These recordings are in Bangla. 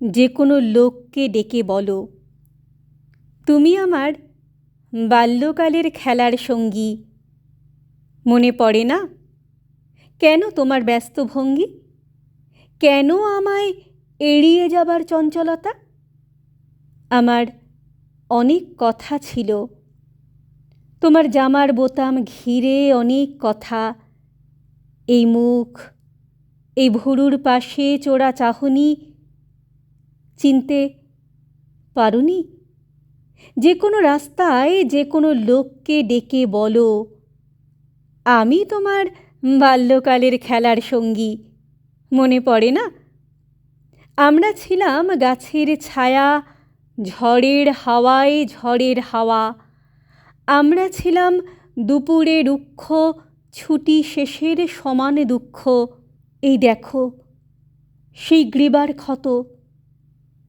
যে কোনো লোককে ডেকে বলো, তুমি আমার বাল্যকালের খেলার সঙ্গী। মনে পড়ে না? কেন তোমার ব্যস্ত ভঙ্গি? কেন আমায় এড়িয়ে যাবার চঞ্চলতা? আমার অনেক কথা ছিল। তোমার জামার বোতাম ঘিরে অনেক কথা। এই মুখ, এই ভুরুর পাশে চোরা চাহনি চিনতে পারুনি? যে কোনো রাস্তায় যে কোনো লোককে ডেকে বলো, আমি তোমার বাল্যকালের খেলার সঙ্গী। মনে পড়ে না? আমরা ছিলাম গাছের ছায়া, ঝড়ের হাওয়ায় ঝড়ের হাওয়া। আমরা ছিলাম দুপুরে রুক্ষ, ছুটি শেষের সমান দুঃখ। এই দেখো, সেই গ্রীবার ক্ষত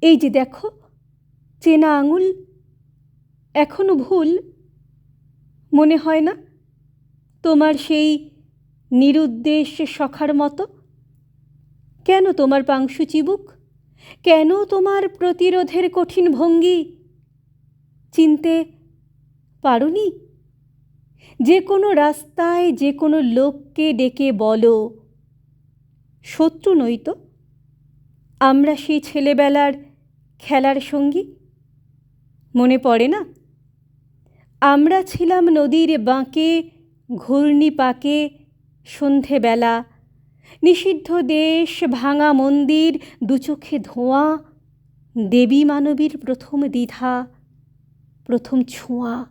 এই যে দেখো, চেনা আঙুল, এখনও ভুল, মনে হয় না? তোমার সেই নিরুদ্দেশ সখার মতো? কেন তোমার পাংশু চিবুক? কেন তোমার প্রতিরোধের কঠিন ভঙ্গি? চিনতে পারোনি? যে কোনো রাস্তায় যে কোনো লোককে ডেকে বলো, শত্রু নই তো। আমরা সেই ছেলেবেলার খেলার সঙ্গী? মনে পড়ে না? আমরা ছিলাম নদীর বাঁকে, ঘূর্ণি পাকে, সন্ধেবেলা। নিষিদ্ধ দেশ, ভাঙা মন্দির, দুচোখে ধোঁয়া, দেবী মানবীর প্রথম দ্বিধা, প্রথম ছোঁয়া।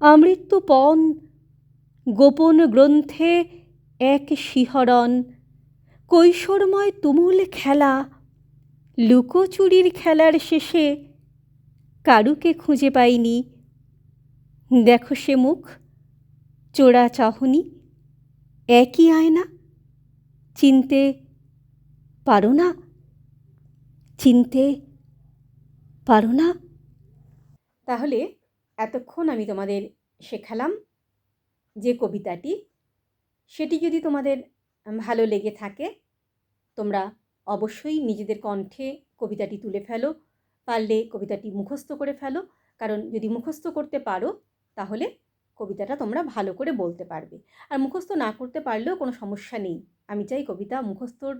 আমৃত্যুপণ গোপন গ্রন্থে এক শিহরণ। কৈশোরময় তুমুল খেলা লুকোচুরির খেলার শেষে কারুকে খুঁজে পাইনি? দেখো সে মুখ, চোরা চাহনি, একই আয়না, চিনতে পারো না, চিনতে পারো না। তাহলে এতক্ষণ আমি তোমাদের শেখালাম যে কবিতাটি, সেটি যদি তোমাদের ভালো লেগে থাকে, তোমরা অবশ্যই নিজেদের কণ্ঠে কবিতাটি তুলে ফেলো, পারলে কবিতাটি মুখস্থ করে ফেলো। কারণ যদি মুখস্থ করতে পারো, তাহলে কবিতাটা তোমরা ভালো করে বলতে পারবে। আর মুখস্থ না করতে পারলেও কোনো সমস্যা নেই। আমি চাই কবিতা মুখস্থর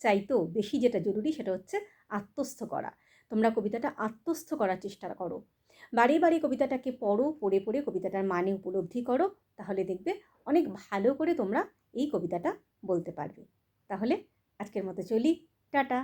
চাইতেও বেশি যেটা জরুরি সেটা হচ্ছে আত্মস্থ করা। তোমরা কবিতাটা আত্মস্থ করার চেষ্টা করো। বারে বারে কবিতাটাকে পড়ো, পড়ে পড়ে কবিতাটার মানে উপলব্ধি করো। তাহলে দেখবে অনেক ভালো করে তোমরা এই কবিতাটা বলতে পারবে। তাহলে আজকের মতো চলি টাটা।